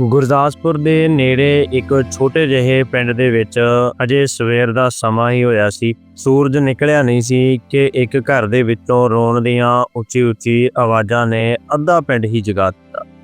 ਗੁਰਦਾਸਪੁਰ ਦੇ ਨੇੜੇ ਇੱਕ ਛੋਟੇ ਜਿਹੇ ਪਿੰਡ ਦੇ ਵਿੱਚ ਅਜੇ ਸਵੇਰ ਦਾ ਸਮਾਂ ਹੀ ਹੋਇਆ ਸੀ। ਸੂਰਜ ਨਿਕਲਿਆ ਨਹੀਂ ਸੀ ਕਿ ਇੱਕ ਘਰ ਦੇ ਵਿੱਚੋਂ ਰੋਣ ਦੀਆਂ ਉੱਚੀ ਉੱਚੀ ਆਵਾਜ਼ਾਂ ਨੇ ਅੱਧਾ ਪਿੰਡ ਹੀ ਜਗਾ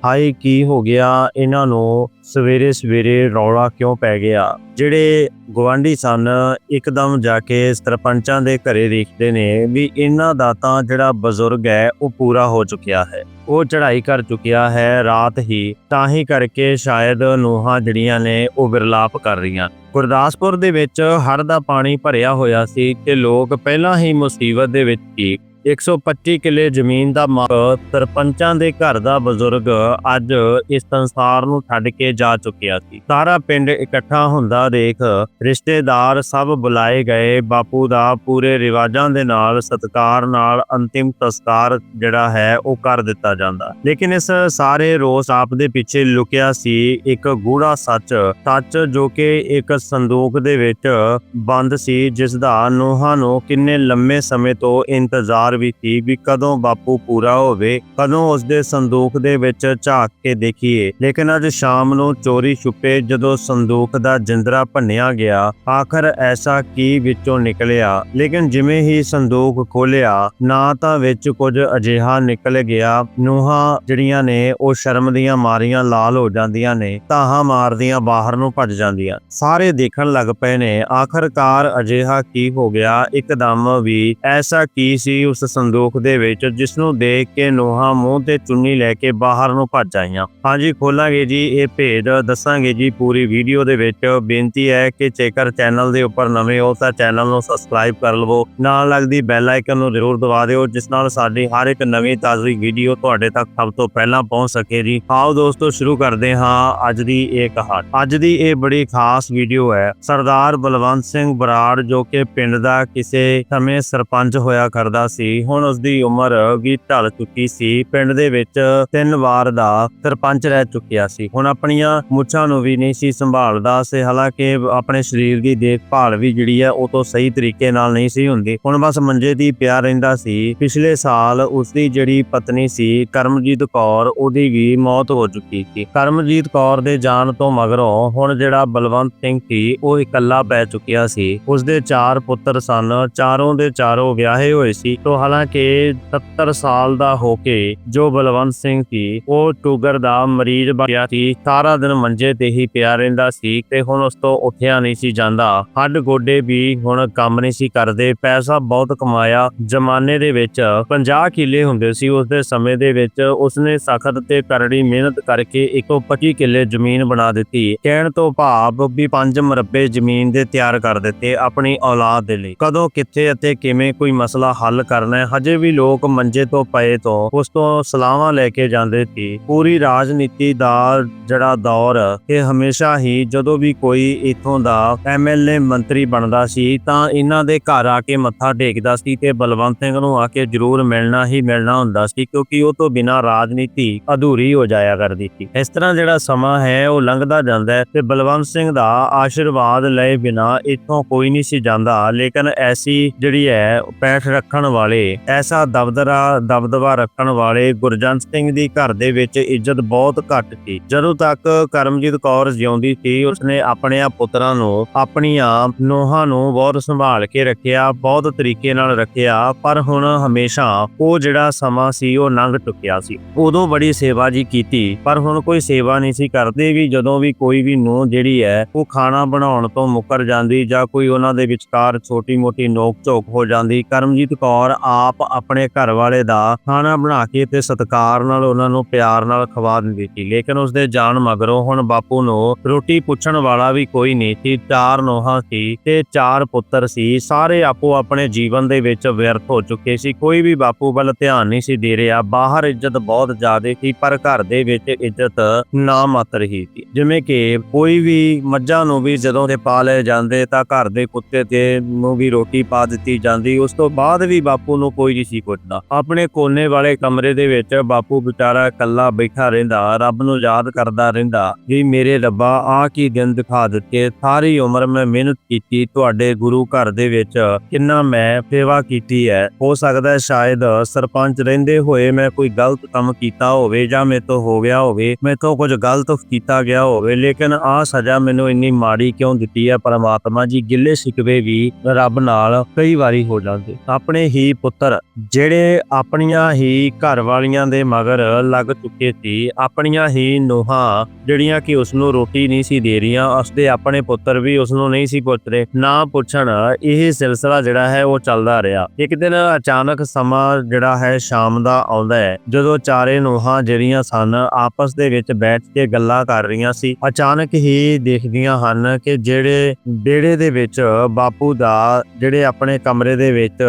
ਹਾਏ, ਕੀ ਹੋ ਗਿਆ? ਇਹਨਾਂ ਨੂੰ ਸਵੇਰੇ ਸਵੇਰੇ ਰੌਲਾ ਕਿਉਂ ਪੈ ਗਿਆ? ਜਿਹੜੇ ਗਵਾਂਢੀ ਸਨ, ਇੱਕਦਮ ਜਾ ਕੇ ਸਰਪੰਚਾਂ ਦੇ ਘਰੇ ਦੇਖਦੇ ਨੇ ਵੀ ਇਹਨਾਂ ਦਾ ਤਾਂ ਜਿਹੜਾ ਬਜ਼ੁਰਗ ਹੈ, ਉਹ ਪੂਰਾ ਹੋ ਚੁੱਕਿਆ ਹੈ। ਉਹ ਚੜ੍ਹਾਈ ਕਰ ਚੁੱਕਿਆ ਹੈ ਰਾਤ ਹੀ, ਤਾਂ ਹੀ ਕਰਕੇ ਸ਼ਾਇਦ ਨੂਹਾਂ ਜਿਹੜੀਆਂ ਨੇ, ਉਹ ਵਿਰਲਾਪ ਕਰ ਰਹੀਆਂ। ਗੁਰਦਾਸਪੁਰ ਦੇ ਵਿੱਚ ਹੜ੍ਹ ਦਾ ਪਾਣੀ ਭਰਿਆ ਹੋਇਆ ਸੀ ਤੇ ਲੋਕ ਪਹਿਲਾਂ ਹੀ ਮੁਸੀਬਤ ਦੇ ਵਿੱਚ ਸੀ। 125 ਕਿੱਲੇ ਜ਼ਮੀਨ ਦਾ ਮਾਲਕ ਸਰਪੰਚਾਂ ਦੇ ਘਰ ਦਾ ਬਜ਼ੁਰਗ ਅੱਜ ਇਸ ਸੰਸਾਰ ਨੂੰ ਛੱਡ ਕੇ ਜਾ ਚੁੱਕਿਆ ਸੀ। ਸਾਰਾ ਪਿੰਡ ਇਕੱਠਾ ਹੁੰਦਾ ਦੇਖ ਰਿਸ਼ਤੇਦਾਰ ਸਭ ਬੁਲਾਏ ਗਏ। ਬਾਪੂ ਦਾ ਪੂਰੇ ਰਿਵਾਜਾਂ ਦੇ ਨਾਲ ਸਤਕਾਰ ਨਾਲ ਅੰਤਿਮ ਸੰਸਕਾਰ ਜਿਹੜਾ ਹੈ ਉਹ ਕਰ ਦਿੱਤਾ ਜਾਂਦਾ। ਲੇਕਿਨ ਇਸ ਸਾਰੇ ਰੋਸ ਆਪ ਦੇ ਪਿੱਛੇ ਲੁਕਿਆ ਸੀ। ਇੱਕ ਗੂੜਾ ਸੱਚ ਸੱਚ ਜੋ ਕਿ ਇੱਕ ਸੰਦੂਕ ਦੇ ਵਿੱਚ ਬੰਦ ਸੀ, ਜਿਸ ਦਾ ਨੂਹਾਂ ਨੂੰ ਕਿੰਨੇ ਲੰਮੇ ਸਮੇਂ ਤੋਂ ਇੰਤਜ਼ਾਰ ਵੀ ਸੀ ਵੀ ਕਦੋਂ ਬਾਪੂ ਪੂਰਾ ਹੋਵੇ, ਕਦੋਂ ਉਸ ਦੇ ਸੰਦੂਕ ਦੇ ਵਿੱਚ ਝਾਕ ਕੇ ਦੇਖੀਏ। ਲੇਕਿਨ ਅੱਜ ਸ਼ਾਮ ਨੂੰ ਚੋਰੀ ਛੁਪੇ ਜਦੋਂ ਸੰਦੂਕ ਦਾ ਜਿੰਦਰਾ ਭੰਨਿਆ ਗਿਆ, ਆਖਰ ਐਸਾ ਕੀ ਵਿੱਚੋਂ ਨਿਕਲਿਆ? ਲੇਕਿਨ ਜਿਵੇਂ ਹੀ ਸੰਦੂਕ ਖੋਲਿਆ ਨਾ ਤਾਂ ਵਿੱਚ ਕੁਝ ਅਜਿਹਾ ਨਿਕਲ ਗਿਆ। ਨੂਹਾਂ ਜਿਹੜੀਆਂ ਨੇ, ਉਹ ਸ਼ਰਮ ਦੀਆਂ ਮਾਰੀਆਂ ਲਾਲ ਹੋ ਜਾਂਦੀਆਂ ਨੇ, ਤਾਹਾਂ ਮਾਰਦੀਆਂ ਬਾਹਰ ਨੂੰ ਭੱਜ ਜਾਂਦੀਆਂ। ਸਾਰੇ ਦੇਖਣ ਲੱਗ ਪਏ ਨੇ, ਆਖਰਕਾਰ ਅਜਿਹਾ ਕੀ ਹੋ ਗਿਆ? ਇੱਕਦਮ ਵੀ ਐਸਾ ਕੀ ਸੀ ਉਸ ਸੰਦੂਕ ਦੇ ਵਿੱਚ ਜਿਸ ਨੂੰ ਦੇਖ ਕੇ ਨੂਹਾਂ ਮੂੰਹ ਤੇ ਚੁੰਨੀ ਲੈ ਕੇ ਬਾਹਰ ਨੂੰ ਭੱਜ ਆਈਆਂ। ਹਾਂਜੀ, ਖੋਲਾਂਗੇ ਜੀ, ਇਹ ਭੇਦ ਦੱਸਾਂਗੇ ਜੀ ਪੂਰੀ ਵੀਡੀਓ ਦੇ ਵਿੱਚ। ਬੇਨਤੀ ਹੈ ਕਿ ਜੇਕਰ ਚੈਨਲ ਦੇ ਉੱਪਰ ਨਵੇਂ ਹੋ ਤਾਂ ਚੈਨਲ ਨੂੰ ਸਬਸਕ੍ਰਾਈਬ ਕਰ ਲਵੋ। ਨਾਲ ਲੱਗਦੀ ਬੈਲ ਆਈਕਨ ਨੂੰ ਜ਼ਰੂਰ ਦਬਾ ਦਿਓ, ਜਿਸ ਨਾਲ ਸਾਡੀ ਹਰ ਇੱਕ ਨਵੀਂ ਤਾਜ਼ੀ ਵੀਡੀਓ ਤੁਹਾਡੇ ਤੱਕ ਸਭ ਤੋਂ ਪਹਿਲਾਂ ਪਹੁੰਚ ਸਕੇ ਜੀ। ਆਓ ਦੋਸਤੋ, ਸ਼ੁਰੂ ਕਰਦੇ ਹਾਂ ਅੱਜ ਦੀ ਇਹ ਕਹਾਣੀ। ਅੱਜ ਦੀ ਇਹ ਬੜੀ ਖਾਸ ਵੀਡੀਓ ਹੈ। ਸਰਦਾਰ ਬਲਵੰਤ ਸਿੰਘ ਬਰਾੜ, ਜੋ ਕਿ ਪਿੰਡ ਦਾ ਕਿਸੇ ਸਮੇਂ ਸਰਪੰਚ ਹੋਇਆ ਕਰਦਾ ਸੀ ਹੁਣ ਉਸ ਦੀ ਉਮਰ ਵੀ ਢਲ ਚੁੱਕੀ ਸੀ। ਪਿੰਡ ਦੇ ਵਿੱਚ ਤਿੰਨ ਵਾਰ ਦਾ ਸਰਪੰਚ ਰਹਿ ਚੁੱਕਿਆ ਸੀ। ਹੁਣ ਆਪਣੀਆਂ ਮੁੱਛਾਂ ਨੂੰ ਵੀ ਨਹੀਂ ਸੀ ਸੰਭਾਲਦਾ ਸੀ। ਹਾਲਾਂਕਿ ਆਪਣੇ ਸਰੀਰ ਦੀ ਦੇਖਭਾਲ ਵੀ ਜਿਹੜੀ ਹੈ, ਉਹ ਤੋਂ ਸਹੀ ਤਰੀਕੇ ਨਾਲ ਨਹੀਂ ਸੀ ਹੁੰਦੀ। ਹੁਣ ਬਸ ਮੰਜੇ ਦੀ ਪਿਆ ਰਹਿੰਦਾ ਸੀ। ਪਿਛਲੇ ਸਾਲ ਉਸ ਦੀ ਜਿਹੜੀ ਪਤਨੀ ਸੀ, ਕਰਮਜੀਤ ਕੌਰ, ਉਹਦੀ ਵੀ ਮੌਤ ਹੋ ਚੁੱਕੀ ਸੀ। ਕਰਮਜੀਤ ਕੌਰ ਦੇ ਜਾਣ ਤੋਂ ਮਗਰੋਂ ਹੁਣ ਜਿਹੜਾ ਬਲਵੰਤ ਸਿੰਘ ਸੀ, ਉਹ ਇਕੱਲਾ ਪੈ ਚੁੱਕਿਆ ਸੀ। ਉਸ ਦੇ ਚਾਰ ਪੁੱਤਰ ਸਨ। ਚਾਰੋਂ ਦੇ ਚਾਰੋਂ ਵਿਆਹੇ ਹੋਏ ਸੀ। ਤੋਂ ਹਾਲਾਂਕਿ 70 ਸਾਲ ਦਾ ਹੋ ਕੇ ਜੋ ਬਲਵੰਤ ਸਿੰਘ ਸੀ, ਉਹ ਟੂਗਰ ਦਾ ਮਰੀਜ਼ ਬਣ ਗਿਆ ਸੀ। ਸਾਰਾ ਦਿਨ ਮੰਜੇ ਤੇ ਹੀ ਪਿਆ ਰਹਿੰਦਾ ਸੀ ਤੇ ਹੁਣ ਉਸ ਤੋਂ ਉੱਠਿਆ ਨਹੀਂ ਸੀ ਜਾਂਦਾ। ਹੱਡ ਗੋਡੇ ਵੀ ਹੁਣ ਕੰਮ ਨਹੀਂ ਸੀ ਕਰਦੇ। ਪੈਸਾ ਬਹੁਤ ਕਮਾਇਆ। ਜ਼ਮਾਨੇ ਦੇ ਵਿੱਚ 50 ਕਿੱਲੇ ਹੁੰਦੇ ਸੀ। ਉਸ ਦੇ ਸਮੇਂ ਦੇ ਵਿੱਚ ਉਸਨੇ ਸਖਤ ਤੇ ਕਰੜੀ ਮਿਹਨਤ ਕਰਕੇ 125 ਕਿੱਲੇ ਜ਼ਮੀਨ ਬਣਾ ਦਿੱਤੀ। ਕਹਿਣ ਤੋਂ ਭਾਵ ਵੀ ਪੰਜ ਮਰਬੇ ਜ਼ਮੀਨ ਦੇ ਤਿਆਰ ਕਰ ਦਿੱਤੇ ਆਪਣੀ ਔਲਾਦ ਦੇ ਲਈ। ਕਦੋਂ, ਕਿੱਥੇ ਅਤੇ ਕਿਵੇਂ ਕੋਈ ਮਸਲਾ ਹੱਲ ਕਰਨਾ ਹੈ। ਹਜੇ ਵੀ ਲੋਕ ਮੰਜੇ ਤੋਂ ਪਏ ਤੋਂ ਉਸ ਤੋਂ ਸਲਾਹਾਂ ਲੈ ਕੇ ਜਾਂਦੇ ਸੀ। ਪੂਰੀ ਰਾਜਨੀਤੀ ਦਾ ਜਿਹੜਾ ਦੌਰ, ਇਹ ਹਮੇਸ਼ਾ ਹੀ ਜਦੋਂ ਵੀ ਕੋਈ ਇਥੋਂ ਦਾ ਐਮਐਲਏ ਮੰਤਰੀ ਬਣਦਾ ਸੀ, ਤਾਂ ਇਹਨਾਂ ਦੇ ਘਰ ਆ ਕੇ ਮੱਥਾ ਟੇਕਦਾ ਸੀ ਤੇ ਬਲਵੰਤ ਸਿੰਘ ਨੂੰ ਆ ਕੇ ਜ਼ਰੂਰ ਮਿਲਣਾ ਹੀ ਮਿਲਣਾ ਹੁੰਦਾ ਸੀ, ਕਿਉਂਕਿ ਉਹ ਤੋਂ ਬਿਨਾਂ ਰਾਜਨੀਤੀ ਅਧੂਰੀ ਹੋ ਜਾਇਆ ਕਰਦੀ ਸੀ। ਇਸ ਤਰ੍ਹਾਂ ਜਿਹੜਾ ਸਮਾਂ ਹੈ, ਉਹ ਲੰਘਦਾ ਜਾਂਦਾ ਹੈ ਤੇ ਬਲਵੰਤ ਸਿੰਘ ਦਾ ਆਸ਼ੀਰਵਾਦ ਲਏ ਬਿਨਾਂ ਇੱਥੋਂ ਕੋਈ ਨਹੀਂ ਸੀ ਜਾਂਦਾ। ਲੇਕਿਨ ਐਸੀ ਜਿਹੜੀ ਹੈ, ਪੈਠ ਰੱਖਣ ਵਾਲੇ ਐਸਾ ਦਬਦਰਾ, ਦਬਦਬਾ ਰੱਖਣ ਵਾਲੇ ਗੁਰਜੰਟ ਸਿੰਘ ਦੀ ਘਰ ਦੇ ਵਿੱਚ ਇੱਜ਼ਤ ਬਹੁਤ ਘੱਟ ਸੀ। ਜਦੋਂ ਤੱਕ ਕਰਮਜੀਤ ਕੌਰ ਜਿਉਂਦੀ ਸੀ, ਉਸਨੇ ਆਪਣੇ ਪੁੱਤਰਾਂ ਨੂੰ, ਆਪਣੀਆਂ ਨੋਹਾਂ ਨੂੰ ਬਹੁਤ ਸੰਭਾਲ ਕੇ ਰੱਖਿਆ, ਬਹੁਤ ਤਰੀਕੇ ਨਾਲ ਰੱਖਿਆ, ਪਰ ਹੁਣ ਹਮੇਸ਼ਾ ਉਹ ਜਿਹੜਾ ਸਮਾਂ ਸੀ, ਉਹ ਲੰਘ ਚੁੱਕਿਆ ਸੀ। ਉਦੋਂ ਬੜੀ ਸੇਵਾ ਜੀ ਕੀਤੀ, ਪਰ ਹੁਣ ਕੋਈ ਸੇਵਾ ਨਹੀਂ ਸੀ ਕਰਦੇ ਵੀ ਜਦੋਂ ਵੀ ਕੋਈ ਵੀ ਨੂੰਹ ਜਿਹੜੀ ਹੈ, ਉਹ ਖਾਣਾ ਬਣਾਉਣ ਤੋਂ ਮੁੱਕਰ ਜਾਂਦੀ ਜਾਂ ਕੋਈ ਉਹਨਾਂ ਦੇ ਵਿਚਕਾਰ ਛੋਟੀ-ਮੋਟੀ ਨੋਕ ਝੋਕ ਹੋ ਜਾਂਦੀ, ਕਰਮਜੀਤ ਕੌਰ ਆਪ ਆਪਣੇ ਘਰ ਵਾਲੇ ਦਾ ਖਾਣਾ ਬਣਾ ਕੇ ਤੇ ਸਤਿਕਾਰ ਨਾਲ ਉਹਨਾਂ ਨੂੰ ਪਿਆਰ ਨਾਲ ਖਵਾ ਦਿੰਦੀ ਸੀ। ਲੇਕਿਨ ਉਸਦੇ ਜਾਣ ਮਗਰੋਂ ਹੁਣ ਬਾਪੂ ਨੂੰ ਰੋਟੀ ਪੁੱਛਣ ਵਾਲਾ ਵੀ ਕੋਈ ਨਹੀਂ ਸੀ। ਚਾਰ ਨੋਹਾਂ ਸੀ ਤੇ ਚਾਰ ਪੁੱਤਰ ਸੀ। ਸਾਰੇ ਆਪੋ ਆਪਣੇ ਜੀਵਨ ਦੇ ਵਿੱਚ ਵਿਅਰਥ ਹੋ ਚੁੱਕੇ ਸੀ। ਕੋਈ ਵੀ ਬਾਪੂ ਵੱਲ ਧਿਆਨ ਨਹੀਂ ਸੀ ਦੇ ਰਿਹਾ। ਬਾਹਰ ਇੱਜ਼ਤ ਬਹੁਤ ਜ਼ਿਆਦਾ ਸੀ, ਪਰ ਘਰ ਦੇ ਵਿੱਚ ਇੱਜ਼ਤ ਨਾ ਮਾਤਰ ਹੀ ਸੀ। ਜਿਵੇਂ ਕਿ ਕੋਈ ਵੀ ਮੱਝਾਂ ਨੂੰ ਵੀ ਜਦੋਂ ਤੇ ਪਾ ਲਏ ਜਾਂਦੇ ਤਾਂ ਘਰ ਦੇ ਕੁੱਤੇ ਤੇ ਨੂੰ ਵੀ ਰੋਟੀ ਪਾ ਦਿੱਤੀ ਜਾਂਦੀ। ਉਸ ਤੋਂ ਬਾਅਦ ਵੀ ਬਾਪੂ ਨੂੰ ਕੋਈ ਨਹੀਂ ਸੀ ਪੁੱਛਦਾ। ਆਪਣੇ ਕੋਨੇ ਵਾਲੇ ਕਮਰੇ ਦੇ ਵਿੱਚ ਬਾਪੂ ਵਿਚਾਰਾ ਇਕੱਲਾ ਬੈਠਾ ਰਹਿੰਦਾ, ਰੱਬ ਨੂੰ ਯਾਦ ਕਰਦਾ ਰਹਿੰਦਾ ਵੀ ਮੇਰੇ ਰੱਬਾ ਆ ਕੀ ਦਿਨ ਦਿਖਾ ਦਿੱਤੇ, ਸਾਰੀ ਉਮਰ ਮੈਂ ਮਿਹਨਤ ਕੀਤੀ, ਤੁਹਾਡੇ ਗੁਰੂ ਘਰ ਦੇ ਵਿੱਚ ਕਿੰਨਾ ਮੈਂ ਸੇਵਾ ਕੀਤੀ ਹੈ। ਹੋ ਸਕਦਾ ਹੈ ਸ਼ਾਇਦ ਸਰਪੰਚ ਰਹਿੰਦੇ ਹੋਏ ਮੈਂ ਕੋਈ ਗਲਤ ਕੰਮ ਕੀਤਾ ਹੋਵੇ ਜਾਂ ਮੇਰੇ ਤੋਂ ਹੋ ਗਿਆ ਹੋਵੇ, ਮੇਰੇ ਤੋਂ ਕੁਝ ਗਲਤ ਕੀਤਾ ਗਿਆ ਹੋਵੇ, ਲੇਕਿਨ ਆ ਸਜ਼ਾ ਮੈਨੂੰ ਇੰਨੀ ਮਾੜੀ ਕਿਉਂ ਦਿੱਤੀ ਹੈ? ਪਰਮਾਤਮਾ ਜੀ ਗਿੱਲੇ ਸਿਕਵੇ ਵੀ ਰੱਬ ਨਾਲ ਕਈ ਵਾਰੀ ਹੋ ਜਾਂਦੇ। ਆਪਣੇ ਹੀ ਪੁੱਤਰ, ਜਿਹੜੇ ਆਪਣੀਆਂ ਹੀ ਘਰ ਵਾਲੀਆਂ ਦੇ ਮਗਰ ਲੱਗ ਚੁੱਕੇ ਸੀ, ਆਪਣੀਆਂ ਹੀ ਨੋਹਾਂ ਜਿਹੜੀਆਂ ਕਿ ਉਸ ਨੂੰ ਰੋਟੀ ਨਹੀਂ ਸੀ ਦੇ ਰਹੀਆਂ, ਉਸਦੇ ਆਪਣੇ ਪੁੱਤਰ ਵੀ ਉਸ ਨੂੰ ਨਹੀਂ ਸੀ ਪੁੱਛ ਰਹੇ। ਨਾ ਪੁੱਛਣ, ਇਹ ਸਿਲਸਿਲਾ ਜਿਹੜਾ ਹੈ ਉਹ ਚੱਲਦਾ ਰਿਹਾ। ਇੱਕ ਦਿਨ ਅਚਾਨਕ ਸਮਾਂ ਜਿਹੜਾ ਹੈ ਸ਼ਾਮ ਦਾ ਆਉਂਦਾ ਹੈ, ਜਦੋਂ ਚਾਰੇ ਨੋਹਾਂ ਜਿਹੜੀਆਂ ਸਨ ਆਪਸ ਦੇ ਵਿੱਚ ਬੈਠ ਕੇ ਗੱਲਾਂ ਕਰ ਰਹੀਆਂ ਸੀ, ਅਚਾਨਕ ਹੀ ਦੇਖਦੀਆਂ ਹਨ ਕਿ ਜਿਹੜੇ ਵਿਹੜੇ ਦੇ ਵਿੱਚ ਬਾਪੂ ਦਾ, ਜਿਹੜੇ ਆਪਣੇ ਕਮਰੇ ਦੇ ਵਿੱਚ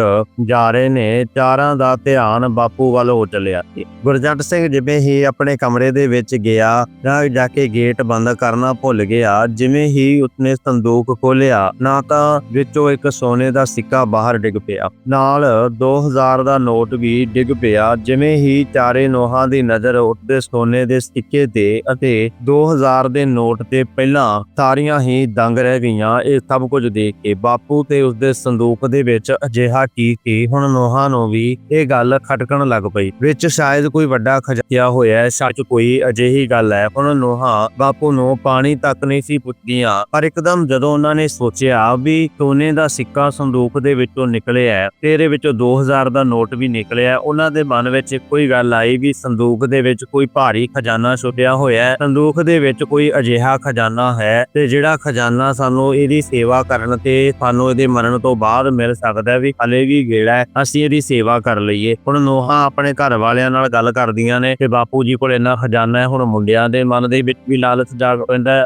ਜਾ ਰਹੇ ਨੇ ਚਾਰਾਂ ਦਾ ਧਿਆਨ ਬਾਪੂ ਵੱਲ ਹੋ ਚੱਲਿਆ ਗੁਰਜੰਟ ਸਿੰਘ ਜਿਵੇਂ ਹੀ ਆਪਣੇ ਕਮਰੇ ਦੇ ਵਿੱਚ ਗਿਆ ਜਾਂ ਜਾ ਕੇ ਗੇਟ ਬੰਦ ਕਰਨਾ ਭੁੱਲ ਗਿਆ, ਜਿਵੇਂ ਹੀ ਉਸਨੇ ਸੰਦੂਕ ਖੋਲਿਆ ਨਾ ਤਾਂ ਵਿੱਚੋਂ ਇੱਕ ਸੋਨੇ ਦਾ ਸਿੱਕਾ ਬਾਹਰ ਡਿੱਗ ਪਿਆ। ਨਾਲ 2000 ਦਾ ਨੋਟ ਵੀ ਡਿੱਗ ਪਿਆ, ਜਿਵੇਂ ਹੀ ਚਾਰੇ ਨੋਹਾਂ ਦੀ ਨਜ਼ਰ ਉੱਤੇ ਸੋਨੇ ਦੇ ਸਿੱਕੇ ਤੇ ਅਤੇ 2000 ਦੇ ਨੋਟ ਤੇ ਪਹਿਲਾਂ ਸਾਰੀਆਂ ਹੀ ਦੰਗ ਰਹਿ ਗਈਆਂ, ਇਹ ਸਭ ਕੁਝ ਦੇਖ ਕੇ ਬਾਪੂ ਤੇ ਉਸਦੇ ਸੰਦੂਕ ਦੇ ਵਿੱਚ ਅਜਿਹਾ ਕੀ ਕੀ ਹੁਣ ਨੋਹਾਂ ਨੂੰ ਵੀ ਇਹ ਗੱਲ ਖਟਕਣ ਲੱਗ ਪਈ। ਵਿੱਚ ਸ਼ਾਇਦ ਕੋਈ ਵੱਡਾ ਖਜ਼ਾਨਾ ਹੋਇਆ ਸੱਚ ਕੋਈ ਅਜਿਹੀ ਗੱਲ ਹੈ। ਹੁਣ ਨੋਹਾਂ ਬਾਪੂ ਨੂੰ ਪਾਣੀ ਤੱਕ ਨਹੀਂ ਸੀ ਪੁੱਛਦੀਆਂ ਪਰ ਇੱਕਦਮ ਜਦੋਂ ਉਹਨਾਂ ਨੇ ਸੋਚਿਆ ਵੀ ਸੋਨੇ ਦਾ ਸਿੱਕਾ ਸੰਦੂਕ ਦੇ ਵਿੱਚੋਂ ਨਿਕਲਿਆ ਹੈ, ਤੇ ਵਿੱਚੋਂ 2000 ਦਾ ਨੋਟ ਵੀ ਨਿਕਲਿਆ ਉਹਨਾਂ ਦੇ ਮਨ ਵਿੱਚ ਕੋਈ ਗੱਲ ਆਈ ਵੀ ਸੰਦੂਕ ਦੇ ਵਿੱਚ ਕੋਈ ਭਾਰੀ ਖਜ਼ਾਨਾ ਛੁਪਿਆ ਹੋਇਆ ਹੈ। ਸੰਦੂਕ ਦੇ ਵਿੱਚ ਕੋਈ ਅਜਿਹਾ ਖਜ਼ਾਨਾ ਹੈ, ਤੇ ਜਿਹੜਾ ਖਜ਼ਾਨਾ ਸਾਨੂੰ ਇਹਦੀ ਸੇਵਾ ਕਰਨ ਤੇ ਸਾਨੂੰ ਇਹਦੇ ਮਰਨ ਤੋਂ ਬਾਅਦ ਮਿਲ ਸਕਦਾ ਵੀ ਹਲੇ ਵੀ ਗੇੜਾ ਹੈ। ਅਸੀਂ ਇਹਦੀ ਸੇਵਾ ਕਰ ਲਈਏ। ਹੁਣ ਨੋਹਾਂ ਆਪਣੇ ਘਰ ਵਾਲਿਆਂ ਨਾਲ ਗੱਲ ਕਰਦੀਆਂ ਨੇ ਕਿ ਬਾਪੂ ਜੀ ਕੋਲ ਇੰਨਾ ਖਜ਼ਾਨਾ ਹੈ, ਹੁਣ ਮੁੰਡਿਆਂ ਦੇ ਮਨ ਦੇ ਵਿੱਚ ਵੀ ਲਾਲਚ ਜਾਗ ਪੈਂਦਾ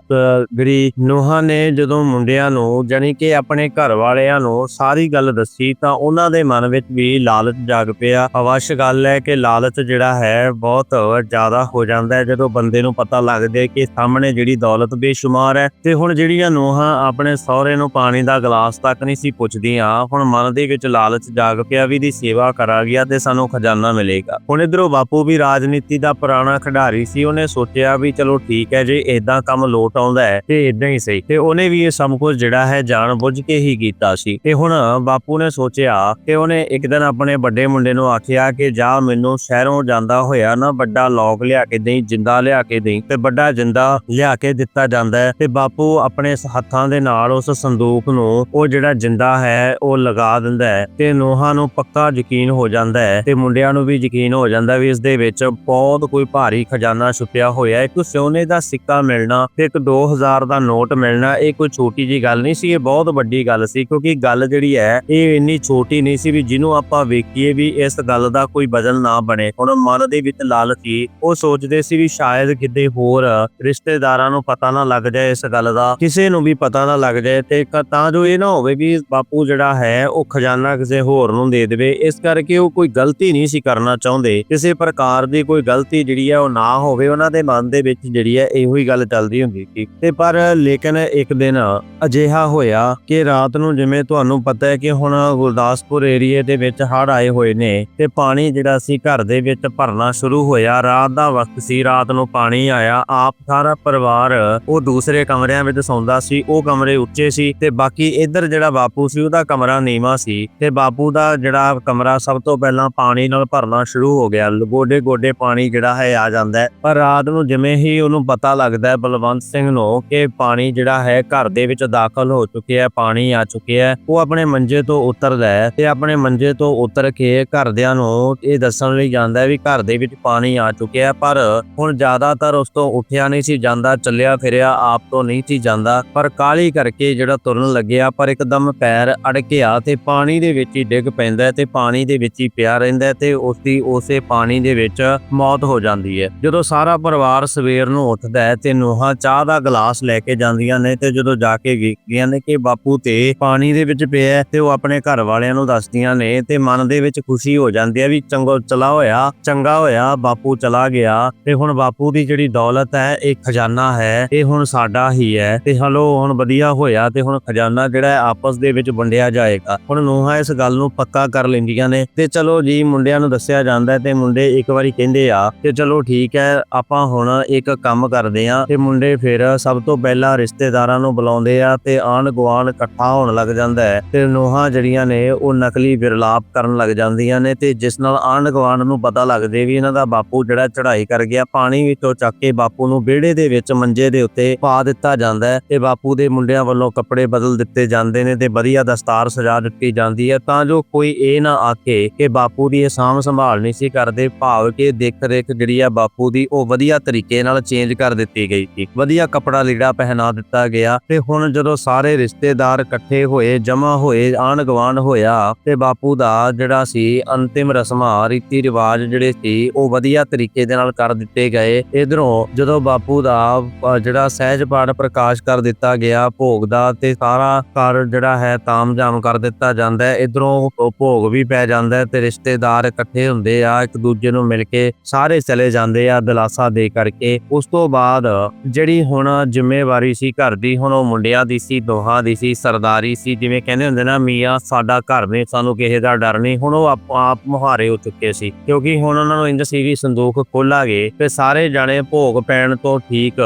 ਜਿਹੜੀ ਨੋਹਾਂ ਨੇ ਜਦੋਂ ਮੁੰਡਿਆਂ ਨੂੰ ਜਾਣੀ ਕਿ ਆਪਣੇ ਘਰ ਵਾਲਿਆਂ ਨੂੰ ਸਾਰੀ ਗੱਲ ਦੱਸੀ ਤਾਂ ਉਹਨਾਂ ਦੇ ਮਨ ਵਿੱਚ ਵੀ ਲਾਲਚ ਜਾਗ ਪਿਆ। ਅਵਸ਼ ਗੱਲ ਹੈ ਕਿ ਲਾਲਚ ਜਿਹੜਾ ਹੈ ਬਹੁਤ ਜ਼ਿਆਦਾ ਹੋ ਜਾਂਦਾ ਹੈ, ਜਦੋਂ ਬੰਦੇ ਨੂੰ ਪਤਾ ਲੱਗਦਾ ਹੈ ਕਿ ਸਾਹਮਣੇ ਜਿਹੜੀ ਦੌਲਤ ਬੇਸ਼ੁਮਾਰ ਹੈ। ਤੇ ਹੁਣ ਜਿਹੜੀਆਂ ਨੋਹਾਂ ਆਪਣੇ ਸਹੁਰੇ ਨੂੰ ਪਾਣੀ ਦਾ ਗਲਾਸ ਤੱਕ ਨਹੀਂ ਸੀ ਪੁੱਛਦੀਆਂ, ਹੁਣ ਮਨ ਦੇ ਵਿੱਚ ਲਾਲਚ ਜਾਗ ਪਿਆ ਵੀ ਦੀ ਸੇਵਾ ਕਰਾ ਗਿਆ ਤੇ ਸਾਨੂੰ ਖਜ਼ਾਨਾ ਮਿਲੇਗਾ। ਹੁਣ ਇਧਰੋਂ ਬਾਪੂ ਵੀ ਰਾਜਨੀਤੀ ਦਾ ਪੁਰਾਣਾ ਖਿਡਾਰੀ ਸੀ, ਉਹਨੇ ਸੋਚਿਆ ਵੀ ਚਲੋ ਠੀਕ ਹੈ, ਜੇ ਇਦਾਂ ਕੰਮ ਲੋਟ ਆਉਂਦਾ ਹੈ, ਤੇ ਇਦਾਂ ਹੀ ਸਹੀ। ਤੇ ਉਹਨੇ ਵੀ ਇਹ ਸਭ ਕੁਝ ਜਿਹੜਾ ਹੈ ਜਾਣ ਬੁੱਝ ਕੇ ਹੀ ਕੀਤਾ ਸੀ। ਤੇ ਹੁਣ ਬਾਪੂ ਨੇ ਸੋਚਿਆ ਕਿ ਉਹਨੇ ਇੱਕ ਦਿਨ ਆਪਣੇ ਵੱਡੇ ਮੁੰਡੇ ਨੂੰ ਆਖਿਆ ਕਿ ਜਾ ਮੈਨੂੰ ਸ਼ਹਿਰੋਂ ਜਾਂਦਾ ਹੋਇਆ ਨਾ, ਵੱਡਾ ਲੋਕ ਲਿਆ ਕੇ ਦੇਈ, ਜਿੰਦਾ ਲਿਆ ਕੇ ਦੇਈ, ਤੇ ਵੱਡਾ ਜਿੰਦਾ ਲਿਆ ਕੇ ਦਿੱਤਾ ਜਾਂਦਾ ਹੈ। ਤੇ ਬਾਪੂ ਆਪਣੇ ਹੱਥਾਂ ਦੇ ਨਾਲ ਉਸ ਸੰਦੂਕ ਨੂੰ ਉਹ ਜਿਹੜਾ ਜਿੰਦਾ ਹੈ, ਉਹ ਲਗਾ ਦਿੰਦਾ ਹੈ ਤੇ ਨੋਹਾਂ ਨੂੰ ਪੱਕਾ ਯਕੀਨ ਹੋ ਜਾਂਦਾ ਹੈ ਤੇ ਮੁੰਡਿਆਂ ਨੂੰ ਵੀ ਯਕੀਨ ਹੋ ਜਾਂਦਾ ਵੀ ਇਸ ਦੇ ਵਿੱਚ ਬਹੁਤ ਕੋਈ ਭਾਰੀ ਖਜ਼ਾਨਾ ਛੁਪਿਆ ਹੋਇਆ ਹੈ। ਇੱਕ ਸੋਨੇ ਦਾ ਸਿੱਕਾ ਮਿਲਣਾ ਤੇ ਇੱਕ 2000 ਦਾ ਨੋਟ ਮਿਲਣਾ, ਇਹ ਕੋਈ ਛੋਟੀ ਜੀ ਗੱਲ ਨਹੀਂ ਸੀ, ਇਹ ਬਹੁਤ ਵੱਡੀ ਗੱਲ ਸੀ ਕਿਉਂਕਿ ਗੱਲ ਜਿਹੜੀ ਹੈ, ਇਹ ਇੰਨੀ ਛੋਟੀ ਨਹੀਂ ਸੀ ਵੀ ਜਿਹਨੂੰ ਆਪਾਂ ਵੇਖੀਏ ਵੀ ਇਸ ਗੱਲ ਦਾ ਕੋਈ ਬਦਲ ਨਾ ਬਣੇ। ਹੁਣ ਮਨ ਦੇ ਵਿੱਚ ਲਾਲਚ ਸੀ, ਉਹ ਸੋਚਦੇ ਸੀ ਵੀ ਸ਼ਾਇਦ ਕਿਤੇ ਹੋਰ ਰਿਸ਼ਤੇਦਾਰਾਂ ਨੂੰ ਪਤਾ ਨਾ ਲੱਗ ਜਾਏ ਇਸ ਗੱਲ ਦਾ, ਕਿਸੇ ਨੂੰ ਵੀ ਪਤਾ ਨਾ ਲੱਗ ਜਾਏ ਤੇ ਤਾਂ ਜੋ ਇਹ ਨਾ ਹੋਵੇ ਵੀ ਬਾਪੂ ਜਿਹੜਾ ਹੈ, ਉਹ ਖਜ਼ਾਨਾ ਕਿਸੇ ਹੋਰ ਨੂੰ ਦੇ ਦੇਵੇ। ਇਸ ਕਰਕੇ ਉਹ ਕੋਈ ਗਲਤੀ ਨਹੀਂ ਸੀ ਕਰਨਾ ਚਾਹੁੰਦੇ। ਕਿਸੇ ਪ੍ਰਕਾਰ ਦੀ ਕੋਈ ਗਲਤੀ ਜਿਹੜੀ ਹੈ ਉਹ ਨਾ ਹੋਵੇ, ਉਹਨਾਂ ਦੇ ਮਨ ਦੇ ਵਿੱਚ ਜਿਹੜੀ ਹੈ ਇਹੋ ਹੀ ਗੱਲ ਚੱਲਦੀ ਹੁੰਦੀ ਸੀ। ਤੇ ਪਰ ਲੇਕਿਨ ਇੱਕ ਦਿਨ ਅਜਿਹਾ ਹੋਇਆ ਕਿ ਰਾਤ ਨੂੰ ਜਿਵੇਂ ਤੁਹਾਨੂੰ ਪਤਾ ਹੈ ਕਿ ਹੁਣ ਗੁਰਦਾਸਪੁਰ ਏਰੀਏ ਦੇ ਵਿੱਚ ਹੜ੍ਹ ਆਏ ਹੋਏ ਨੇ ਤੇ ਪਾਣੀ ਜਿਹੜਾ ਸੀ ਘਰ ਦੇ ਵਿੱਚ ਭਰਨਾ ਸ਼ੁਰੂ ਹੋਇਆ। ਰਾਤ ਦਾ ਵਕਤ ਸੀ, ਰਾਤ ਨੂੰ ਪਾਣੀ ਆਇਆ। ਆਪ ਸਾਰਾ ਪਰਿਵਾਰ ਉਹ ਦੂਸਰੇ ਕਮਰਿਆਂ ਵਿੱਚ ਸੌਂਦਾ ਸੀ, ਉਹ ਕਮਰੇ ਉੱਚੇ ਸੀ ਤੇ ਬਾਕੀ ਇੱਧਰ ਜਿਹੜਾ ਬਾਪੂ ਸੀ ਉਹਦਾ ਕਮਰਾ ਨੀਵਾਂ ਸੀ ਤੇ ਬਾਪੂ ਦਾ ਜਿਹੜਾ ਕਮਰਾ ਸਭ ਤੋਂ ਪਹਿਲਾਂ ਪਾਣੀ ਨਾਲ ਭਰਨਾ ਸ਼ੁਰੂ ਹੋ ਗਿਆ। ਗੋਡੇ ਗੋਡੇ ਪਾਣੀ ਜਿਹੜਾ ਹੈ ਆ ਜਾਂਦਾ ਹੈ। ਪਰ ਰਾਤ ਨੂੰ ਜਿਵੇਂ ਹੀ ਉਹਨੂੰ ਪਤਾ ਲੱਗਦਾ ਹੈ ਬਲਵੰਤ ਸਿੰਘ ਨੂੰ ਕਿ ਪਾਣੀ ਜਿਹੜਾ ਹੈ ਘਰ ਦੇ ਵਿੱਚ ਦਾਖਲ ਹੋ ਚੁੱਕਿਆ ਹੈ, ਪਾਣੀ ਆ ਚੁੱਕਿਆ ਹੈ, ਉਹ ਆਪਣੇ ਮੰਜੇ ਤੋਂ ਉਤਰਦਾ ਹੈ ਤੇ ਆਪਣੇ ਮੰਜੇ ਤੋਂ ਉਤਰ ਕੇ ਘਰਦਿਆਂ ਨੂੰ ਇਹ ਦੱਸਣ ਲਈ ਜਾਂਦਾ ਹੈ ਵੀ ਘਰ ਦੇ ਵਿੱਚ ਪਾਣੀ ਆ ਚੁੱਕਿਆ ਹੈ, ਪਰ ਹੁਣ ਜ਼ਿਆਦਾਤਰ ਉਸ ਤੋਂ ਉੱਠਿਆ ਨਹੀਂ ਸੀ ਜਾਂਦਾ, ਚੱਲਿਆ ਫਿਰਿਆ ਆਪ ਤੋਂ ਨਹੀਂ ਸੀ ਜਾਂਦਾ। ਪਰ ਕਾਲੀ ਕਰਕੇ ਜਿਹੜਾ ਤੁਰਨ ਲੱਗਿਆ, ਪਰ ਇੱਕਦਮ ਪੈਰ ਅੜਕਿਆ ਤੇ ਪਾਣੀ ਦੇ ਵਿੱਚ ਹੀ ਡਿੱਗ ਪੈਂਦਾ ਹੈ ਤੇ ਪਾਣੀ ਦੇ ਵਿੱਚ ਹੀ ਪਿਆ ਰਹਿੰਦਾ ਹੈ ਤੇ ਉਸ ਦੀ ਉਸੇ ਪਾਣੀ ਦੇ ਵਿੱਚ ਮੌਤ ਹੋ ਜਾਂਦੀ ਹੈ। ਜਦੋਂ ਸਾਰਾ ਪਰਿਵਾਰ ਸਵੇਰ ਨੂੰ ਉੱਠਦਾ ਹੈ ਤੇ ਨੂਹਾਂ ਚਾਹ ਦਾ ਗਲਾਸ ਲੈ ਕੇ ਜਾਂਦੀਆਂ ਨੇ ਤੇ ਜਦੋਂ ਜਾ ਕੇ ਵੇਖਦੀਆਂ ਨੇ ਕਿ ਬਾਪੂ ਤੇ ਪਾਣੀ ਦੇ ਵਿੱਚ ਪਿਆ ਤੇ ਉਹ ਆਪਣੇ ਘਰ ਵਾਲਿਆਂ ਨੂੰ ਦੱਸਦੀਆਂ ਨੇ ਤੇ ਮਨ ਦੇ ਵਿੱਚ ਖੁਸ਼ੀ ਹੋ ਜਾਂਦੀ ਹੈ ਵੀ ਚੰਗੋ ਚਲਾ ਹੋਇਆ, ਚੰਗਾ ਹੋਇਆ, ਬਾਪੂ ਚਲਾ ਗਿਆ ਤੇ ਹੁਣ ਬਾਪੂ ਦੀ ਜਿਹੜੀ ਦੌਲਤ ਹੈ, ਇਹ ਖਜ਼ਾਨਾ ਹੈ, ਇਹ ਹੁਣ ਸਾਡਾ ਹੀ ਹੈ ਤੇ ਹਲੋ ਹੁਣ ਵਧੀਆ ਹੋਇਆ ਤੇ ਹੁਣ ਖਜ਼ਾਨਾ ਜਿਹੜਾ ਹੈ, ਆਪਸ ਦੇ ਵਿੱਚ ਵੰਡਿਆ ਜਾਏਗਾ। ਹੁਣ ਨੂੰਹਾਂ ਇਸ ਗੱਲ ਨੂੰ ਪੱਕਾ ਸਲਾਹ ਕਰ ਲੈਂਦੀਆਂ ਨੇ। ਤੇ ਚਲੋ ਜੀ, ਮੁੰਡਿਆਂ ਨੂੰ ਦੱਸਿਆ ਜਾਂਦਾ ਹੈ ਤੇ ਮੁੰਡੇ ਇੱਕ ਵਾਰੀ ਕਹਿੰਦੇ ਆ ਕਿ ਚਲੋ ਠੀਕ ਹੈ, ਆਪਾਂ ਹੁਣ ਇੱਕ ਕੰਮ ਕਰਦੇ ਆ ਤੇ ਮੁੰਡੇ ਫਿਰ ਸਭ ਤੋਂ ਪਹਿਲਾਂ ਰਿਸ਼ਤੇਦਾਰਾਂ ਨੂੰ ਬੁਲਾਉਂਦੇ ਆ ਤੇ ਆਣ ਗੁਆਂਢ ਇਕੱਠਾ ਹੋਣ ਲੱਗ ਜਾਂਦਾ ਹੈ ਤੇ ਨੋਹਾਂ ਜਿਹੜੀਆਂ ਨੇ ਉਹ ਨਕਲੀ ਵਿਰਲਾਪ ਕਰਨ ਲੱਗ ਜਾਂਦੀਆਂ ਨੇ ਤੇ ਜਿਸ ਨਾਲ ਆਂਢ ਗੁਆਂਢ ਨੂੰ ਪਤਾ ਲੱਗਦੇ ਵੀ ਇਹਨਾਂ ਦਾ ਬਾਪੂ ਜਿਹੜਾ ਚੜ੍ਹਾਈ ਕਰ ਗਿਆ, ਪਾਣੀ ਵਿੱਚੋਂ ਚੱਕ ਕੇ ਬਾਪੂ ਨੂੰ ਵਿਹੜੇ ਦੇ ਵਿੱਚ ਮੰਜੇ ਦੇ ਉੱਤੇ ਪਾ ਦਿੱਤਾ ਜਾਂਦਾ ਹੈ ਤੇ ਬਾਪੂ ਦੇ ਮੁੰਡਿਆਂ ਵੱਲੋਂ ਕੱਪੜੇ ਬਦਲ ਦਿੱਤੇ ਜਾਂਦੇ ਨੇ ਤੇ ਵਧੀਆ ਦਸਤਾਰ ਸਜਾ ਦਿੱਤੀ ਜਾਂਦੀ ਹੈ। ਤਾਂ ਜੋ ਕੋਈ ਇਹ ਨਾ ਆਖੇ ਕਿ ਬਾਪੂ ਦੀ ਇਹ ਸਾਂਭ ਸੰਭਾਲ ਨਹੀਂ ਸੀ ਕਰਦੇ, ਭਾਵ ਕਿ ਦੇਖ ਰੇਖ ਜਿਹੜੀ ਆ ਬਾਪੂ ਦੀ ਉਹ ਵਧੀਆ ਤਰੀਕੇ ਨਾਲ ਚੇਂਜ ਕਰ ਦਿੱਤੀ ਗਈ ਸੀ। ਵਧੀਆ ਕੱਪੜਾ ਲੀੜਾ ਪਹਿਨਾ ਦਿੱਤਾ ਗਿਆ ਤੇ ਹੁਣ ਜਦੋਂ ਸਾਰੇ ਰਿਸ਼ਤੇਦਾਰ ਇਕੱਠੇ ਹੋਏ, ਜਮ੍ਹਾਂ ਹੋਏ ਆਣ ਗਵਾਂਡ ਹੋਇਆ ਤੇ ਬਾਪੂ ਦਾ ਜਿਹੜਾ ਸੀ ਅੰਤਿਮ ਰਸਮਾਂ, ਰੀਤੀ ਰਿਵਾਜ ਜਿਹੜੇ ਸੀ ਉਹ ਵਧੀਆ ਤਰੀਕੇ ਦੇ ਨਾਲ ਕਰ ਦਿੱਤੇ ਗਏ। ਇਧਰੋਂ ਜਦੋਂ ਬਾਪੂ ਦਾ ਜਿਹੜਾ ਸਹਿਜ ਪਾਠ ਪ੍ਰਕਾਸ਼ ਕਰ ਦਿੱਤਾ ਗਿਆ, ਭੋਗ ਦਾ ਤੇ ਸਾਰਾ ਘਰ ਜਿਹੜਾ ਹੈ ਤਾਮਝਾਮ ਕਰ ਦਿੱਤਾ ਜਾਂਦਾ ਹੈ। ਇਧਰੋਂ ਭੋਗ ਵੀ ਪੈ ਜਾਂਦਾ ਤੇ ਰਿਸ਼ਤੇਦਾਰ ਇਕੱਠੇ ਹੁੰਦੇ ਆ, ਇੱਕ ਦੂਜੇ ਨੂੰ ਮਿਲ ਕੇ ਸਾਰੇ ਚਲੇ ਜਾਂਦੇ ਆ ਦਿਲਾਸਾ ਦੇ ਕਰਕੇ। ਉਸ ਤੋਂ ਬਾਅਦ ਜਿਹੜੀ ਹੁਣ ਜ਼ਿੰਮੇਵਾਰੀ ਸੀ ਘਰ ਦੀ, ਹੁਣ ਉਹ ਮੁੰਡਿਆਂ ਦੀ ਸੀ, ਦੋਹਾਂ ਦੀ ਸੀ, ਸਰਦਾਰੀ ਸੀ, ਜਿਵੇਂ ਕਹਿੰਦੇ ਹੁੰਦੇ ਨਾ, ਮੀਆਂ, ਸਾਡਾ ਘਰ ਨੇ ਸਾਨੂੰ ਕਿਸੇ ਦਾ ਡਰ ਨਹੀਂ। ਹੁਣ ਉਹ ਆਪ ਆਪ ਮੁਹਾਰੇ ਹੋ ਚੁੱਕੇ ਸੀ, ਕਿਉਂਕਿ ਹੁਣ ਉਹਨਾਂ ਨੂੰ ਇੰਜ ਸੀ ਵੀ ਸੰਦੂਕ ਖੋਲਾਂਗੇ ਤੇ ਸਾਰੇ ਜਾਣੇ ਭੋਗ ਪੈਣ ਤੋਂ ਠੀਕ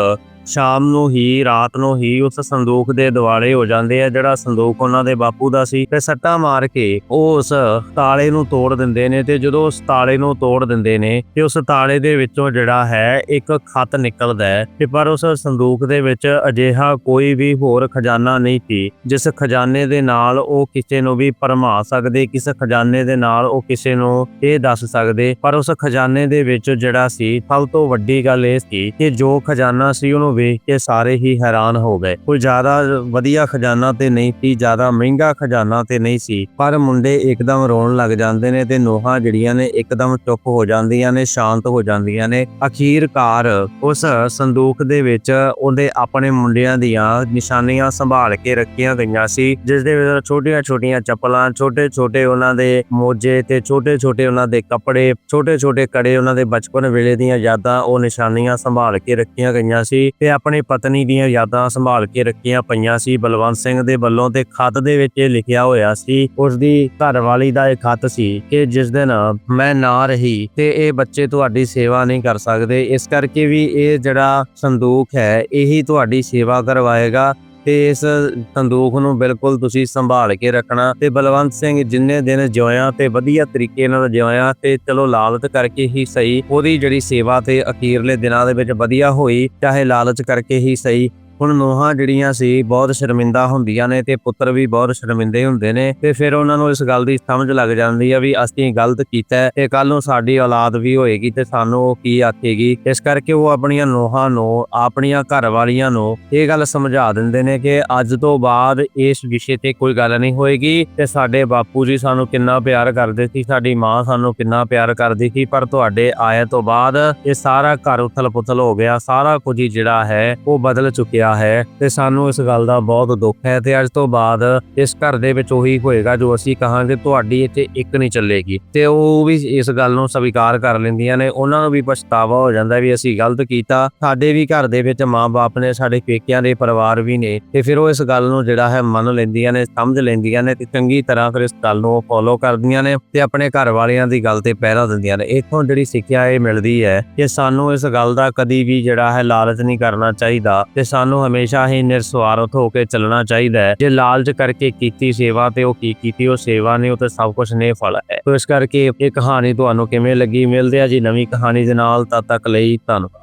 ਸ਼ਾਮ ਨੂੰ ਹੀ, ਰਾਤ ਨੂੰ ਹੀ ਉਸ ਸੰਦੂਕ ਦੇ ਦਿਵਾਲੇ ਹੋ ਜਾਂਦੇ ਆ, ਜਿਹੜਾ ਸੰਦੂਕ ਉਹਨਾਂ ਦੇ ਬਾਪੂ ਦਾ ਸੀ। ਤੇ ਸੱਟਾਂ ਮਾਰ ਕੇ ਉਹ ਉਸ ਤਾਲੇ ਨੂੰ ਤੋੜ ਦਿੰਦੇ ਨੇ ਤੇ ਜਦੋਂ ਉਸ ਤਾਲੇ ਨੂੰ ਤੋੜ ਦਿੰਦੇ ਨੇ ਤੇ ਉਸ ਤਾਲੇ ਦੇ ਵਿੱਚੋਂ ਜਿਹੜਾ ਹੈ, ਇੱਕ ਖਤ ਨਿਕਲਦਾ ਹੈ। ਤੇ ਪਰ ਉਸ ਸੰਦੂਕ ਦੇ ਵਿੱਚ ਅਜਿਹਾ ਕੋਈ ਵੀ ਹੋਰ ਖਜ਼ਾਨਾ ਨਹੀਂ ਸੀ, ਜਿਸ ਖਜ਼ਾਨੇ ਦੇ ਨਾਲ ਉਹ ਕਿਸੇ ਨੂੰ ਵੀ ਭਰਮਾ ਸਕਦੇ, ਕਿਸ ਖਜ਼ਾਨੇ ਦੇ ਨਾਲ ਉਹ ਕਿਸੇ ਨੂੰ ਇਹ ਦੱਸ ਸਕਦੇ। ਪਰ ਉਸ ਖਜ਼ਾਨੇ ਦੇ ਵਿੱਚ ਜਿਹੜਾ ਸੀ, ਸਭ ਤੋਂ ਵੱਡੀ ਗੱਲ ਇਹ ਸੀ ਕਿ ਜੋ ਖਜ਼ਾਨਾ ਸੀ ਉਹਨੂੰ ਵੇਖ ਕੇ ਸਾਰੇ ਹੀ ਹੈਰਾਨ ਹੋ ਗਏ। ਕੋਈ ਜ਼ਿਆਦਾ ਵਧੀਆ ਖਜ਼ਾਨਾ ਤੇ ਨਹੀਂ ਸੀ, ਜ਼ਿਆਦਾ ਮਹਿੰਗਾ ਖਜ਼ਾਨਾ ਤੇ ਨਹੀਂ ਸੀ, ਪਰ ਮੁੰਡੇ ਇੱਕਦਮ ਰੋਣ ਲੱਗ ਜਾਂਦੇ ਨੇ ਤੇ ਨੋਹਾਂ ਜਿਹੜੀਆਂ ਨੇ ਇੱਕਦਮ ਚੁੱਪ ਹੋ ਜਾਂਦੀਆਂ ਨੇ, ਸ਼ਾਂਤ ਹੋ ਜਾਂਦੀਆਂ ਨੇ। ਅਖੀਰਕਾਰ ਉਸ ਸੰਦੂਕ ਦੇ ਵਿੱਚ ਉਹਦੇ ਆਪਣੇ ਮੁੰਡਿਆਂ ਦੀਆਂ ਨਿਸ਼ਾਨੀਆਂ ਸੰਭਾਲ ਕੇ ਰੱਖੀਆਂ ਗਈਆਂ ਸੀ, ਜਿਸ ਦੇ ਵਿੱਚ ਛੋਟੀਆਂ-ਛੋਟੀਆਂ ਚੱਪਲਾਂ, ਛੋਟੇ-ਛੋਟੇ ਉਹਨਾਂ ਦੇ ਮੋਜੇ ਤੇ ਛੋਟੇ-ਛੋਟੇ ਉਹਨਾਂ ਦੇ ਕੱਪੜੇ, ਛੋਟੇ-ਛੋਟੇ ਕੜੇ ਉਹਨਾਂ ਦੇ ਬਚਪਨ ਵੇਲੇ ਦੀਆਂ ਯਾਦਾਂ, ਉਹ ਨਿਸ਼ਾਨੀਆਂ ਸੰਭਾਲ ਕੇ ਰੱਖੀਆਂ ਗਈਆਂ ਸੀ। ਤੇ ਆਪਣੀ ਪਤਨੀ ਦੀਆਂ ਯਾਦਾਂ ਸੰਭਾਲ ਕੇ ਰੱਖੀਆਂ ਪਈਆਂ ਸੀ। ਬਲਵੰਤ ਸਿੰਘ ਦੇ ਵੱਲੋਂ ਤੇ ਖਤ ਦੇ ਵਿੱਚ ਇਹ ਲਿਖਿਆ ਹੋਇਆ ਸੀ, ਉਸ ਦੀ ਘਰਵਾਲੀ ਦਾ ਇਹ ਖਤ ਸੀ ਕਿ ਜਿਸ ਦਿਨ ਮੈਂ ਨਾ ਰਹੀ ਤੇ ਇਹ ਬੱਚੇ ਤੁਹਾਡੀ ਸੇਵਾ ਨਹੀਂ ਕਰ ਸਕਦੇ। ਇਸ ਕਰਕੇ ਵੀ ਇਹ ਜਿਹੜਾ ਸੰਦੂਕ ਹੈ, ਇਹੀ ਤੁਹਾਡੀ ਸੇਵਾ ਕਰਵਾਏਗਾ। ਤੇ ਇਸ ਸੰਦੂਕ ਨੂੰ ਬਿਲਕੁਲ ਤੁਸੀਂ ਸੰਭਾਲ ਕੇ ਰੱਖਣਾ ਤੇ ਬਲਵੰਤ ਸਿੰਘ ਜਿੰਨੇ ਦਿਨ ਜਿਉਇਆ ਤੇ ਵਧੀਆ ਤਰੀਕੇ ਨਾਲ ਜਿਉਇਆ ਤੇ ਚਲੋ ਲਾਲਚ ਕਰਕੇ ਹੀ ਸਹੀ, ਉਹਦੀ ਜਿਹੜੀ ਸੇਵਾ ਤੇ ਅਖੀਰਲੇ ਦਿਨਾਂ ਦੇ ਵਿੱਚ ਵਧੀਆ ਹੋਈ, ਚਾਹੇ ਲਾਲਚ ਕਰਕੇ ਹੀ ਸਹੀ ਹੁਣ ਨੋਹਾਂ ਜਿਹੜੀਆਂ ਸੀ ਬਹੁਤ ਸ਼ਰਮਿੰਦਾ ਹੁੰਦੀਆਂ ਨੇ ਤੇ ਪੁੱਤਰ ਵੀ ਬਹੁਤ ਸ਼ਰਮਿੰਦੇ ਹੁੰਦੇ ਨੇ ਤੇ ਫਿਰ ਉਹਨਾਂ ਨੂੰ ਇਸ ਗੱਲ ਦੀ ਸਮਝ ਲੱਗ ਜਾਂਦੀ ਆ ਵੀ ਅਸੀਂ ਗਲਤ ਕੀਤਾ ਤੇ ਕੱਲ ਨੂੰ ਸਾਡੀ ਔਲਾਦ ਵੀ ਹੋਏਗੀ ਤੇ ਸਾਨੂੰ ਉਹ ਕੀ ਆਖੇਗੀ। ਇਸ ਕਰਕੇ ਉਹ ਆਪਣੀਆਂ ਨੋਹਾਂ ਨੂੰ, ਆਪਣੀਆਂ ਘਰ ਵਾਲੀਆਂ ਨੂੰ ਇਹ ਗੱਲ ਸਮਝਾ ਦਿੰਦੇ ਨੇ ਕਿ ਅੱਜ ਤੋਂ ਬਾਅਦ ਇਸ ਵਿਸ਼ੇ ਤੇ ਕੋਈ ਗੱਲ ਨਹੀਂ ਹੋਏਗੀ ਤੇ ਸਾਡੇ ਬਾਪੂ ਜੀ ਸਾਨੂੰ ਕਿੰਨਾ ਪਿਆਰ ਕਰਦੇ ਸੀ, ਸਾਡੀ ਮਾਂ ਸਾਨੂੰ ਕਿੰਨਾ ਪਿਆਰ ਕਰਦੀ ਸੀ, ਪਰ ਤੁਹਾਡੇ ਆਏ ਤੋਂ ਬਾਅਦ ਇਹ ਸਾਰਾ ਘਰ ਉਥਲ-ਪੁਥਲ ਹੋ ਗਿਆ, ਸਾਰਾ ਕੁਝ ਜਿਹੜਾ ਹੈ ਉਹ ਬਦਲ ਚੁੱਕਿਆ ਹੈ ਤੇ ਸਾਨੂੰ ਇਸ ਗੱਲ ਦਾ ਬਹੁਤ ਦੁੱਖ ਹੈ ਤੇ ਅੱਜ ਤੋਂ ਬਾਅਦ ਇਸ ਘਰ ਦੇ ਵਿੱਚ ਉਹੀ ਹੋਏਗਾ ਜੋ ਅਸੀਂ ਕਹਾਂਗੇ ਤੁਹਾਡੀ ਇੱਥੇ ਇੱਕ ਨਹੀਂ ਚੱਲੇਗੀ। ਤੇ ਉਹ ਵੀ ਇਸ ਗੱਲ ਨੂੰ ਸਵੀਕਾਰ ਕਰ ਲੈਂਦੀਆਂ ਨੇ, ਉਹਨਾਂ ਨੂੰ ਵੀ ਪਛਤਾਵਾ ਹੋ ਜਾਂਦਾ ਵੀ ਅਸੀਂ ਗਲਤ ਕੀਤਾ। ਸਾਡੇ ਵੀ ਘਰ ਦੇ ਵਿੱਚ ਮਾਂ-ਬਾਪ ਨੇ, ਸਾਡੇ ਪੇਕਿਆਂ ਦੇ ਪਰਿਵਾਰ ਵੀ ਨੇ, ਤੇ ਫਿਰ ਉਹ ਇਸ ਗੱਲ ਨੂੰ ਜਿਹੜਾ ਹੈ ਮੰਨ ਲੈਂਦੀਆਂ ਨੇ, ਸਮਝ ਲੈਂਦੀਆਂ ਨੇ ਤੇ ਚੰਗੀ ਤਰ੍ਹਾਂ ਫਿਰ ਇਸ ਗੱਲ ਨੂੰ ਫੋਲੋ ਕਰਦੀਆਂ ਨੇ ਤੇ ਆਪਣੇ ਘਰ ਵਾਲਿਆਂ ਦੀ ਗੱਲ ਤੇ ਪਹਿਰਾ ਦਿੰਦੀਆਂ ਨੇ। ਇਥੋਂ ਜਿਹੜੀ ਸਿੱਖਿਆ ਇਹ ਮਿਲਦੀ ਹੈ ਕਿ ਸਾਨੂੰ ਇਸ ਗੱਲ ਦਾ ਕਦੀ ਵੀ ਜਿਹੜਾ ਹੈ ਲਾਲਚ ਨਹੀਂ ਕਰਨਾ ਚਾਹੀਦਾ ਤੇ ਸਾਨੂੰ ਹਮੇਸ਼ਾ ਹੀ ਨਿਰਸਵਾਰਥ ਹੋ ਕੇ ਚੱਲਣਾ ਚਾਹੀਦਾ ਹੈ। ਜੇ ਲਾਲਚ ਕਰਕੇ ਕੀਤੀ ਸੇਵਾ ਤੇ ਉਹ ਕੀ ਕੀਤੀ, ਉਹ ਸੇਵਾ ਨੇ ਉਹ ਤੇ ਸਭ ਕੁਝ ਨੇ ਫਲ ਹੈ। ਤੋ ਇਸ ਕਰਕੇ ਇਹ ਕਹਾਣੀ ਤੁਹਾਨੂੰ ਕਿਵੇਂ ਲੱਗੀ? ਮਿਲਦੇ ਆ ਜੀ ਨਵੀਂ ਕਹਾਣੀ ਦੇ ਨਾਲ। ਤਦ ਤੱਕ ਲਈ ਧੰਨਵਾਦ।